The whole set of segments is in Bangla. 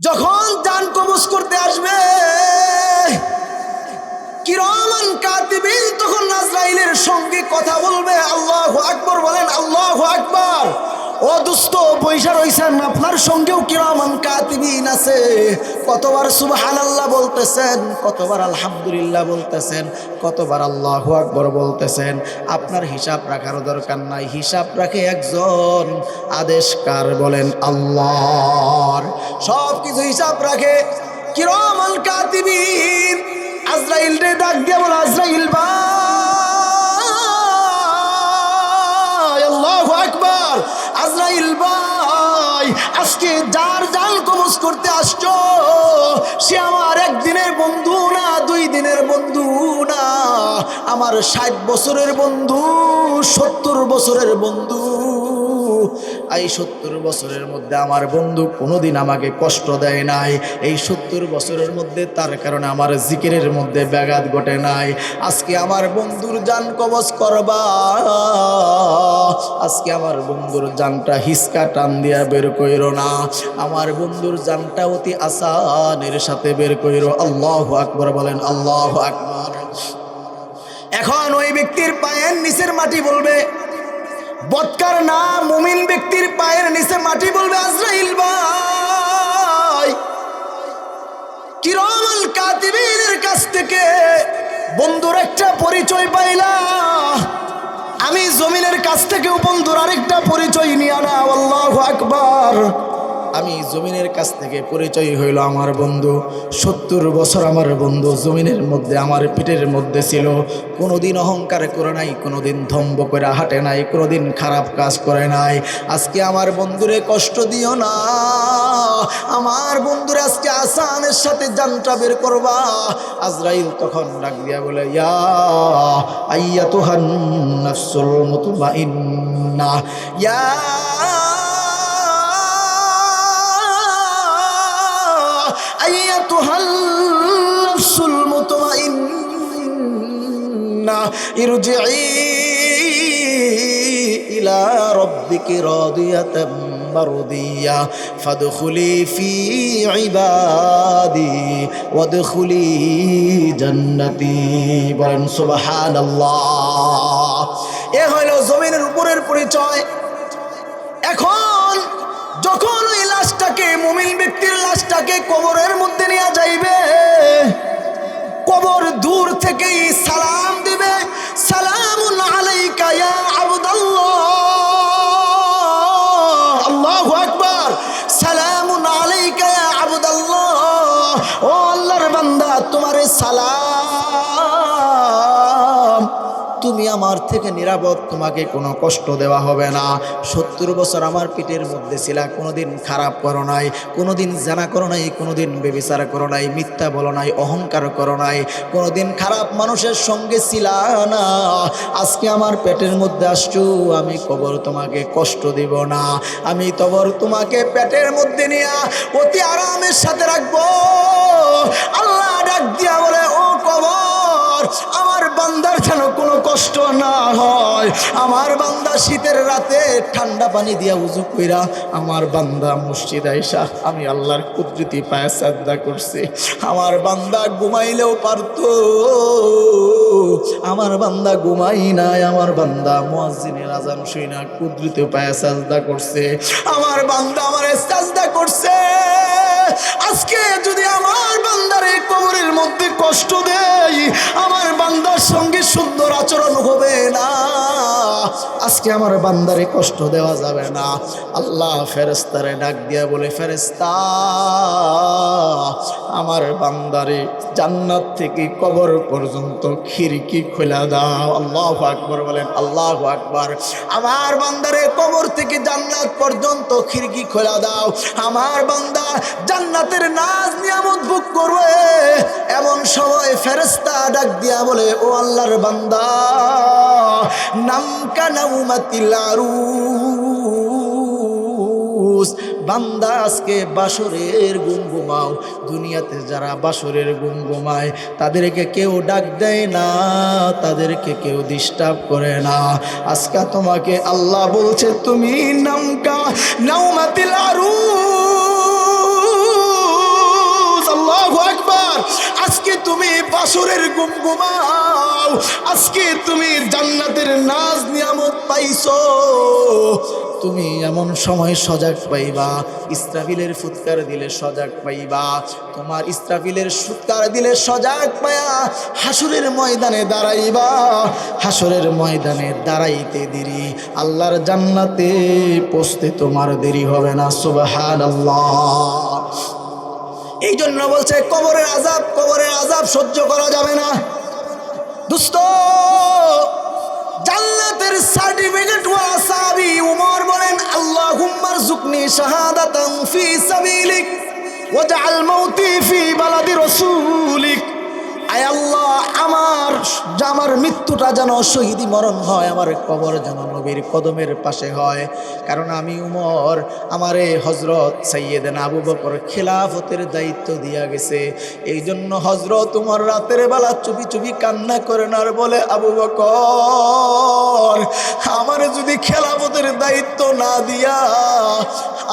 যখন যান কবজ করতে আসবে কিরমান কাতিবিন তখন নাজরাইলের সঙ্গে কথা বলবে। আল্লাহ আকবর বলেন, আল্লাহ আকবর। ও দুস্থ, পয়সা রইছেন আপনার সঙ্গেও কিরমান কাতিবিন আছে। কতবার সুবহানাল্লাহ বলতেছেন, কতবার আলহামদুলিল্লাহ বলতেছেন, কতবার আল্লাহ আকবর বলতেছেন। আপনার হিসাব রাখার দরকার নাই, হিসাব রাখে একজন। আদেশকার বলেন আল্লাহর সব কিছু হিসাব রাখে। কিরমান কাতিবিন? আজরাইল রে ডাক দিয়ে বলে, আজরাইল ভাই। আকবার। আজরাইল ভাই, আজকে যার জাল কবজ করতে আসছো, সে আমার একদিনের বন্ধু না, দুই দিনের বন্ধু না। আমার ষাট বছরের বন্ধু, সত্তর বছরের বন্ধু এই সত্তর বছরের মধ্যে আমার বন্ধু কোনোদিন আমাকে কষ্ট দেয় নাই। এই সত্তর বছরের মধ্যে তার কারণে আমার জিকিরের মধ্যে ব্যাঘাত ঘটে নাই। আজকে আমার বন্ধুর যান কবজ করবা। আজকে আমার বন্ধুর জানটা হিসকা টান দিয়া বের কইর না। আমার বন্ধুর জানটা অতি আসানের সাথে বের কইর। আল্লাহ আকবর বলেন, আল্লাহ আকবর। এখন ওই ব্যক্তির পায়ের নিচের মাটি বলবে, বৎকার না বন্ধুর একটা পরিচয় পাইলা। আমি জমিনের কাছ থেকেও বন্ধুর আরেকটা পরিচয় নিয়ে না আল্লাহ আকবার। আমি জমিনের কাছ থেকে পরিচয় হইল আমার বন্ধু। সত্তর বছর আমার বন্ধু জমিনের মধ্যে, আমার পিঠের মধ্যে ছিল। কোনোদিন অহংকার করে নাই, কোনোদিন ধম্ব করে হাঁটে নাই, কোনোদিন খারাপ কাজ করে নাই। আজকে আমার বন্ধুরে কষ্ট দিও না। আমার বন্ধুরা আজকে আসানের সাথে যানটা বের করবা। আজরাইল তখন ডাক দিয়া বলে, ইয়া আইয়া তোহান নফসুল মুতমাইন্না, ইয়া আইয়া তোহান নফসুল মুতমাইন্না ইরজিই ইলা রব্বিকি রাদিয়াতাম। مرضية فادخلي في عبادي وادخلي جنتي বলেন সুবহান আল্লাহ এ হলো জমিনের উপরের পরিচয় এখন যখন ওই লাশটাকে মুমিন ব্যক্তির লাশটাকে কবরের মধ্যে নিয়ে যাইবে কবর দূর থেকেই সালাম দিবে তোমারে সালাম। তুমি আমার থেকে নিরাপদ, তোমাকে কোনো কষ্ট দেওয়া হবে না। সত্তর বছর আমার পিঠের মধ্যে ছিলা, কোনোদিন খারাপ করো নাই, কোনোদিন জানা করো নাই, কোনোদিন বেবিচার করো নাই, মিথ্যা বলো নাই, অহংকার করো নাই, কোনোদিন খারাপ মানুষের সঙ্গে ছিলা না। আজকে আমার পেটের মধ্যে আসছো, আমি কবর তোমাকে কষ্ট দিব না। আমি তবর তোমাকে পেটের মধ্যে নিয়ে অতি আরামের সাথে রাখব। আল্লাহ ডাক দিয়া বলে, ও কবর, আমার বান্দার যেন কোনো কষ্ট না হয়। আমার বান্দা শীতের রাতে ঠান্ডা পানি দিয়া উজু কইরা, আমার বান্দা মসজিদ আইসা আমি আল্লাহর কুদরতি পায়ে শ্রদ্ধা করছি। আমার বান্দা ঘুমাইলেও পারতো। আমার বান্দা ঘুমাই নাই, আমার বান্দা মুয়াজ্জিনের আজান শুই না কুদরতি পায়ে শ্রদ্ধা করছে। আমার বান্দা আমার শ্রদ্ধা করছে। আজকে যদি আমার বান্দারে কবরের মধ্যে কষ্ট দেয় আমার বান্দার সঙ্গে সুন্দর আচরণ হবে না। আজকে আমার বান্দারে কষ্ট দেওয়া যাবে না। আল্লাহ ফেরেস্তারে ডাক দিয়া বলে ফেরেস্তা আমার বান্দারে জান্নাত থেকে কবর পর্যন্ত খিড়কি খোলা দাও। আল্লাহ আকবর বলেন, আল্লাহ আকবর। আমার বান্দারে কবর থেকে জান্নাত পর্যন্ত খিড়কি খোলা দাও। আমার বান্দা জান্নাতের নাজ নিয়ামত ভোগ করবে। এমন সময় ফেরেস্তা ডাক দিয়া বলে, ও আল্লাহর বান্দা, নামকা নাউমাতিল আরুস। বান্দা আজকে বাসরের গুম ঘুমাও দুনিয়াতে যারা বাসরের গুম ঘুমায় তাদেরকে কেউ ডাক দেয় না, তাদেরকে কেউ ডিস্টার্ব করে না। আজকে তোমাকে আল্লাহ বলছে, তুমি নামকা নাউমাতিল আরুস আল্লাহু আকবার। আজকে তুমি বাসরের গুম ঘুমাও আজকে তুমি জান্নাতের নাজ নিয়ামত পাইছো। তুমি এমন সময় সজাগ পাইবা, ইসরাফিলের ফুৎকার দিলে সজাগ পাইবা, তোমার ইসরাফিলের ফুৎকার দিলে সজাগ পায়া হাসুরের ময়দানে দাঁড়াইবা, হাসরের ময়দানে দাঁড়াইতে দেরি, আল্লাহর জান্নাতে পৌঁছতে তোমার দেরি হবে না সুবহান এই জন্য বলছে, কবরের আজাব কবরের আজাব সহ্য করা যাবে না। দুস্ত জান্নাতের সার্টিফিকেট ওয়ালা সাহাবী উমর বলেন, আল্লাহুম্মা জুকনি শাহাদাতান ফি সাবিলিক ওয়াজআল মাউতি ফি বালাদি রাসূলিক। আয় আল্লাহ, আমার আমার মৃত্যুটা যেন শহীদি মরণ হয়, আমার কবর যেন নবীর কদমের পাশে হয়। কারণ আমি উমর, আমারে হজরত সাইয়েদেন আবু বকর খেলাফতের দায়িত্ব দিয়া গেছে। এই জন্য হজরত উমর রাতের বেলা চুপি চুপি কান্না করেন আর বলে, আবু বকর, আমার যদি খেলাফতের দায়িত্ব না দিয়া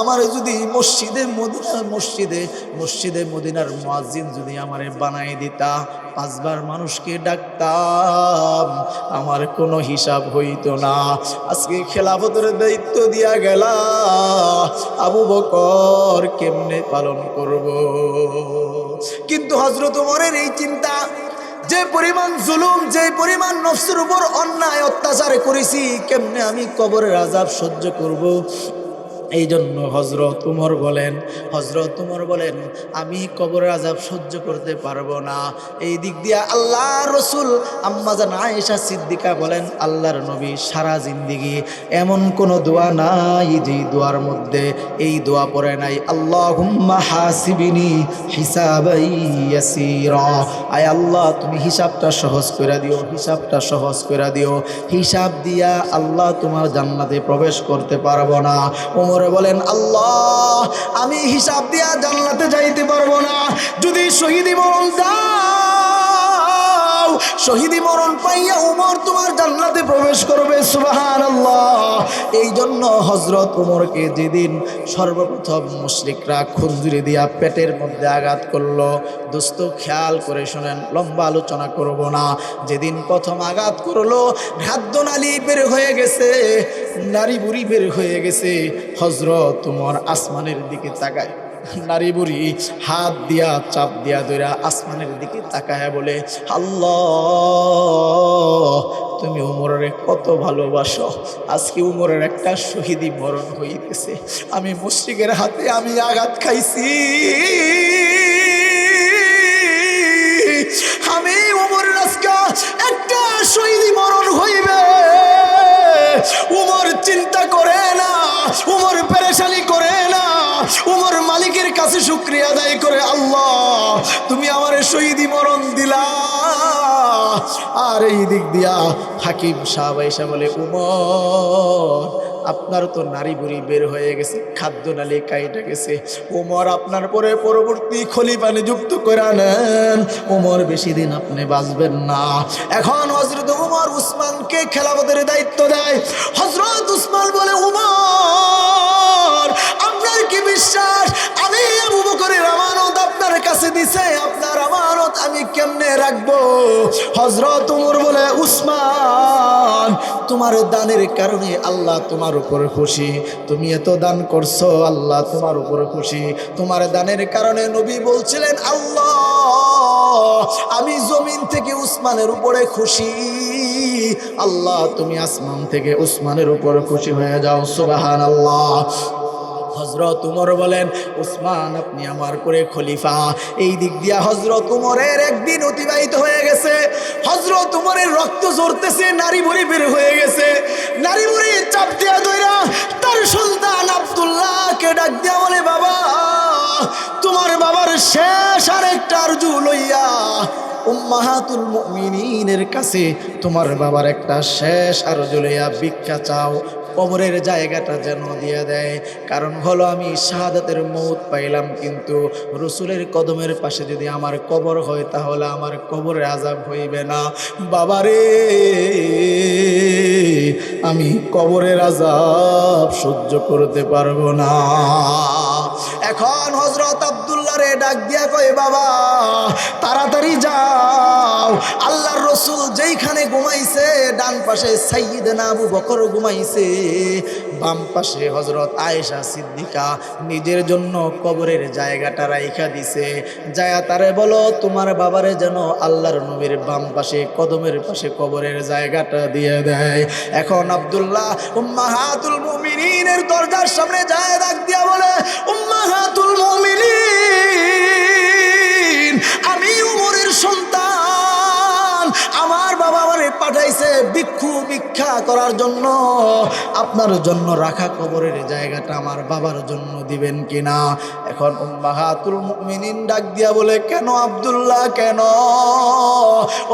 আমার যদি মসজিদে মদিনা মসজিদে মসজিদে মদিনার মুয়াজ্জিন যদি আমারে বানাই দিতা, পাঁচবার মানুষকে ডাকতাম, আমার কোনো হিসাব হইতো না। আজকে খেলাফতের দায়িত্ব দিয়া গেলা, আবু বকর কেমনে পালন করব? কিন্তু হজরত উমরের এই চিন্তা, যে পরিমাণ জুলুম, যে পরিমাণ নফসের উপর অন্যায় অত্যাচার করেছি, কেমনে আমি কবরের আজাব সহ্য করব? এই জন্য হজরত উমর বলেন হজরত উমর বলেন, আমি কবরের আজাব সহ্য করতে পারব না। এই দিক দিয়ে আল্লাহ রসুল আম্মাজান আয়েশা সিদ্দিকা বলেন, আল্লাহর নবী সারা জিন্দিগি এমন কোনো দোয়া নাই যে দোয়ার মধ্যে এই দোয়া পড়ে নাই। আল্লাহ হুম্মা হাসিবিনি হিসাবাই আয় আল্লাহ, তুমি হিসাবটা সহজ করে দিও, হিসাবটা সহজ করে দিও। হিসাব দিয়া আল্লাহ তোমার জান্নাতে প্রবেশ করতে পারব না। বলেন আল্লাহ আমি হিসাব দিয়া জান্নাতে যাইতে পারব না। যদি শহীদ মরণ দাও শহীদি মরণ পাইয়া উমর তোমার জান্নাতে প্রবেশ করবে সুবাহান আল্লাহ এই জন্য হজরত উমরকে যেদিন সর্বপ্রথম মুশরিকরা খুঞ্জুরি দিয়া পেটের মধ্যে আঘাত করল, দোস্ত খেয়াল করে শোনেন, লম্বা আলোচনা করব না। যেদিন প্রথম আঘাত করল নালী বের হয়ে গেছে, নারী বুড়ি বের হয়ে গেছে। হজরত তোমার আসমানের দিকে তাকায়। নারী বুড়ি হাত দিয়া, চাপ দিয়া দৈরা আসমানের দিকে তাকায় বলে, আল্লাহ, তুমি উমরের কত ভালোবাসো। আজকে উমরের একটা শহীদি মরণ হইতেছে। আমি মুশ্রিকের হাতে আমি আঘাত খাইছি। কাছে শুক্রিয়া আদায় করে, আল্লাহ, তুমি আমার শহীদি মরণ দিলা। আর এই দিক দিয়া হাকিম সাহেব এসে বলে, উমর, আপনার তো নারী বুড়ি বের হয়ে গেছে, খাদ্য নালি কাইটা গেছে। ওমর আপনার পরে পরবর্তী খলিফা নিযুক্ত করে নেন। ওমর বেশি দিন আপনি বাঁচবেন না। এখন হজরত উমর উসমানকে খেলাফতের দায়িত্ব দেয়। হজরত উসমান বলে, উমর বিশ্বাস, আমি আবু বকরের আমানত আপনার কাছে দিছে, আপনার আমানত আমি কেমনে রাখব? হজরত উমর বলে, উসমান, তোমার দানের কারণে আল্লাহ তোমার উপর খুশি। তুমি এত দান করছ, আল্লাহ তোমার উপর খুশি। তোমার দানের কারণে নবী বলছিলেন, আল্লাহ, আমি জমিন থেকে উসমানের উপরে খুশি। আল্লাহ, তুমি আসমান থেকে উসমানের উপরে খুশি হয়ে যাও সুবাহান আল্লাহ হজরত উমর বলেন, উসমান, আপনি আমার করে খলিফা। এই দিক দিয়া হজরত উমরের একদিন অতিবাহিত হয়ে গেছে। হজরত উমরের রক্ত ঝরতেছে নারী বুড়ি বের হয়ে গেছে। নারী বুড়ি চাপ দিয়া দইরা তার সুলতান আবদুল্লাহকে ডাক দিয়া বলে, বাবা, তোমার বাবার শেষ আরেকটা আরজু লইয়া উম্মাহাতুল মুমিনিনের কাছে তোমার বাবার একটা শেষ আরজু লইয়া ভিক্ষা চাও। কবরের জায়গাটা যেন দিয়ে দেয়। কারণ হলো আমি শাহাদাতের মৌত পাইলাম, কিন্তু রসুলের কদমের পাশে যদি আমার কবর হয়, তাহলে আমার কবরে আজাব হইবে না। বাবারে, আমি কবরের আজাব সহ্য করতে পারব না। এখন হজরত আবদুল্লাহ রে ডাক দিয়া কয়, বাবা, তাড়াতাড়ি যাও। আল্লাহর রসুল যেইখানে ঘুমাইছে, ডান পাশে সাইয়িদনা আবু বকর ঘুমাইছে। বাম পাশে হজরত আয়েশা সিদ্দিকা নিজের জন্য কবরের জায়গাটা রাইখা দিছে। যায়া তারে বলো, তোমার বাবারে যেন আল্লাহর নবীর বাম পাশে, কদমের পাশে কবরের জায়গাটা দিয়ে দেয়। এখন আব্দুল্লাহ উম্মাহাতুল মুমিনিনের দরজার সামনে যায়, ডাক দিয়া বলে উম্মাহাতুল আপনার জন্য রাখা কবরের জায়গাটা আমার বাবার জন্য দিবেন কিনা? এখন উম্মাহাতুল মুমিনিন ডাক দিয়া বলে, কেন আব্দুল্লাহ, কেন?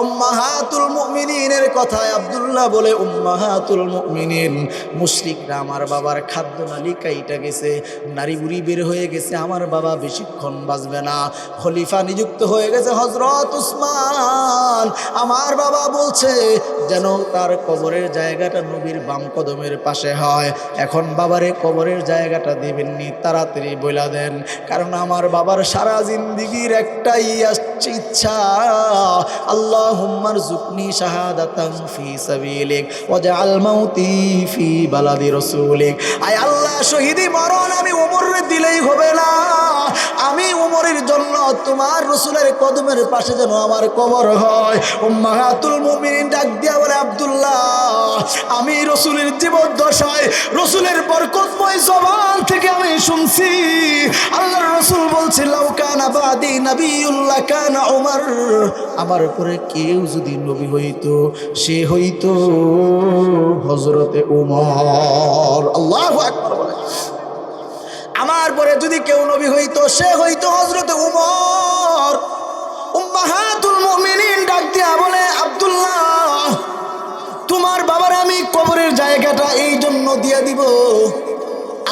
উম্মাহাতুল মুমিনিনের কথায় আব্দুল্লাহ বলে, উম্মাহাতুল মুমিনিন, মুশরিকরা আমার বাবার খাদ্য নালি কাইটা গেছে, নারী বুড়ি বের হয়ে গেছে, আমার বাবা বেশিক্ষণ বাঁচবে না, খলিফা নিযুক্ত হয়ে গেছে হজরত উসমান। আমার বাবা বলছে, যেন তার কবরের জায়গাটা নবীর বাম কদমের পাশে হয়, এখন বাবারে কবরের জায়গাটা দিবেননি, তাড়াতাড়ি বইলা দেন। কারণ আমার বাবার সারা জিন্দিগির একটাই ইচ্ছা। আল্লাহ হুম্মার জুকনি শাহাদাতি ফি সাবিলিক, ওয়াজআল মাউতি ফি বালাদি রাসূলিক। আয় আল্লাহ শহীদি মরণ আমি ওমরের দিলেই হবে না। আমি ওমরের জন্য তোমার রসুলের কদমের পাশে যেন আমার কবর হয়। উম্মাহাতুল মুমিনিন ডাক দিয়া বলে, আব্দুল্লাহ, আমি রসুলের জীবন দশায় রসুলের বরকতময় জবান থেকে আমি শুনছি। আল্লাহর রসুল বলছে কানা উমর। আমার উপরে কেউ যদি নবী হইতো, সে হইতো হজরতে উমর। আল্লাহ আমার পরে যদি কেউ নবী হইতো, সে হইতো হজরত উমর। উম্মাহাতুল মুমিনিন ডাক দিয়া বলে, আব্দুল্লাহ, তোমার বাবার আমি কবরের জায়গাটা এই জন্য দিয়ে দিব।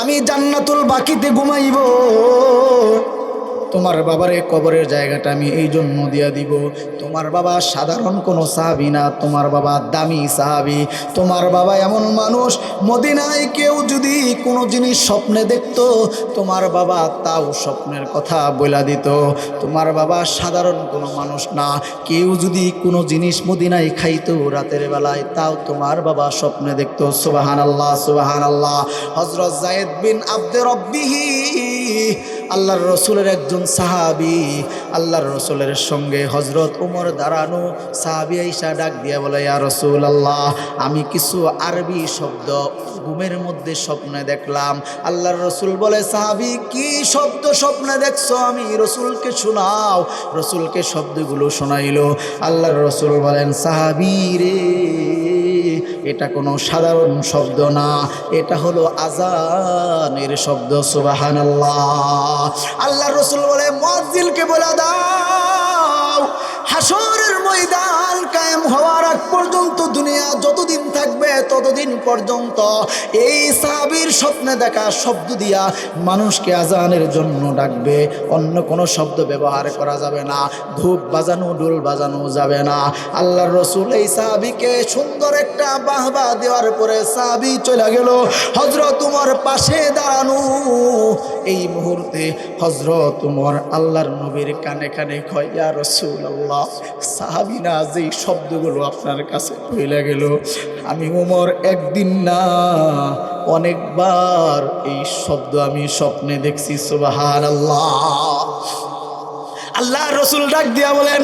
আমি জান্নাতুল বাকিতে ঘুমাইব। তোমার বাবারে কবরের জায়গাটা আমি এই জন্য দিয়া দিব। তোমার বাবা সাধারণ কোনো সাহাবি না, তোমার বাবা দামি সাহাবি। তোমার বাবা এমন মানুষ, মদিনায় কেউ যদি কোনো জিনিস স্বপ্নে দেখতো, তোমার বাবা তাও স্বপ্নের কথা বলে দিত। তোমার বাবা সাধারণ কোনো মানুষ না, কেউ যদি কোনো জিনিস মদিনায় খাইতো রাতের বেলায়, তাও তোমার বাবা স্বপ্নে দেখতো। সুবাহান আল্লাহ সুবাহান আল্লাহ হজরত জায়েদ বিন আব্দে রব্বিহি আল্লাহর রসুলের একজন সাহাবি, আল্লাহর রসুলের সঙ্গে হজরত উমর দাঁড়ানো, সাহাবি আইসা ডাক দিয়া বলে, ইয়া রসুল আল্লাহ আমি কিছু আরবি শব্দ ঘুমের মধ্যে স্বপ্নে দেখলাম। আল্লাহর রসুল বলে, সাহাবি, কি শব্দ স্বপ্নে দেখছ? আমি রসুলকে শোনাও। রসুলকে শব্দগুলো শোনাইল। আল্লাহর রসুল বলেন, সাহাবি রে এটা কোনো সাধারণ শব্দ না। এটা হলো আজানের শব্দ সুবাহান আল্লাহ আল্লাহ রসুল বলে মজিলকে বলে দাও হাসরের ময়দান দুনিয়া যতদিন থাকবে, ততদিন পর্যন্ত এই সাহাবির স্বপ্নে দেখা শব্দ দিয়া মানুষকে আজানের জন্য ডাকবে। অন্য কোনো শব্দ ব্যবহার করা যাবে না। ধূপ বাজানো ডোল বাজানো যাবে না। আল্লাহর রসুল এই সাহাবিকে সুন্দর একটা বাহবা দেওয়ার পরে সাহাবি চলে গেল হজরত তোমার পাশে দাঁড়ানো। এই মুহূর্তে হজরত তোমার আল্লাহর নবীর কানে কানে খয়া রসুল আল্লাহ সাহাবিনা যেই শব্দগুলো আপনার কাছে পইলে গেল। আমি ওমর একদিন না, অনেকবার এই শব্দ আমি স্বপ্নে দেখছি সুবাহান আল্লাহ আল্লাহ রসুল ডাক দিয়া বলেন,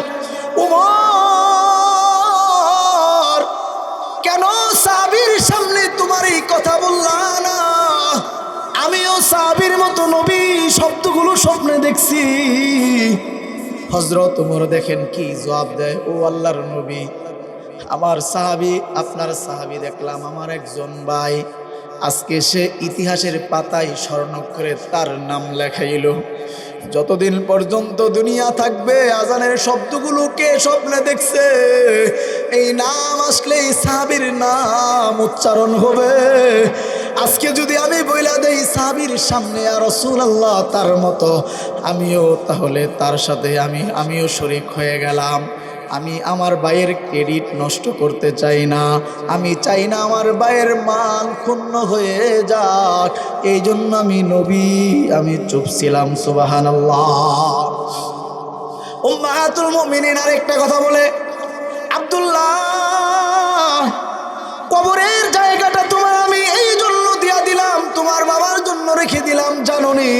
উমর, কেন সাবির সামনে তোমার এই কথা বললা না? আমিও সাবির মতো নবী, শব্দগুলো স্বপ্নে দেখছি। হজরত উমর দেখেন কি জবাব দেয়? ও আল্লাহর নবী। আমার সাহাবি, আপনার সাহাবি দেখলাম, আমার একজন ভাই, আজকে সে ইতিহাসের পাতায় স্মরণ করে তার নাম লেখাইল। যতদিন পর্যন্ত দুনিয়া থাকবে, আজানের শব্দগুলো কে স্বপ্নে দেখছে? এই নাম আসলে এই সাহাবির নাম উচ্চারণ হবে। আজকে যদি আমি বইলা দেই সাহাবির সামনে আর রসুল আল্লাহ তার মতো, আমিও তাহলে তার সাথে আমি, আমিও শরিক হয়ে গেলাম। আমি আমার ভাইয়ের ক্রেডিট নষ্ট করতে চাই না। আমি চাই না আমার ভাইয়ের মান ক্ষুণ্ণ হয়ে যাক। এই জন্য আমি নবী, আমি চুপ ছিলাম সুবাহান উম্মাহাতুল মুমিনিন আরেকটা কথা বলে, আব্দুল্লাহ, কবরের জায়গাটা তোমার আমি এই জন্য দিয়া দিলাম, তোমার বাবার জন্য রেখে দিলাম, জাননি?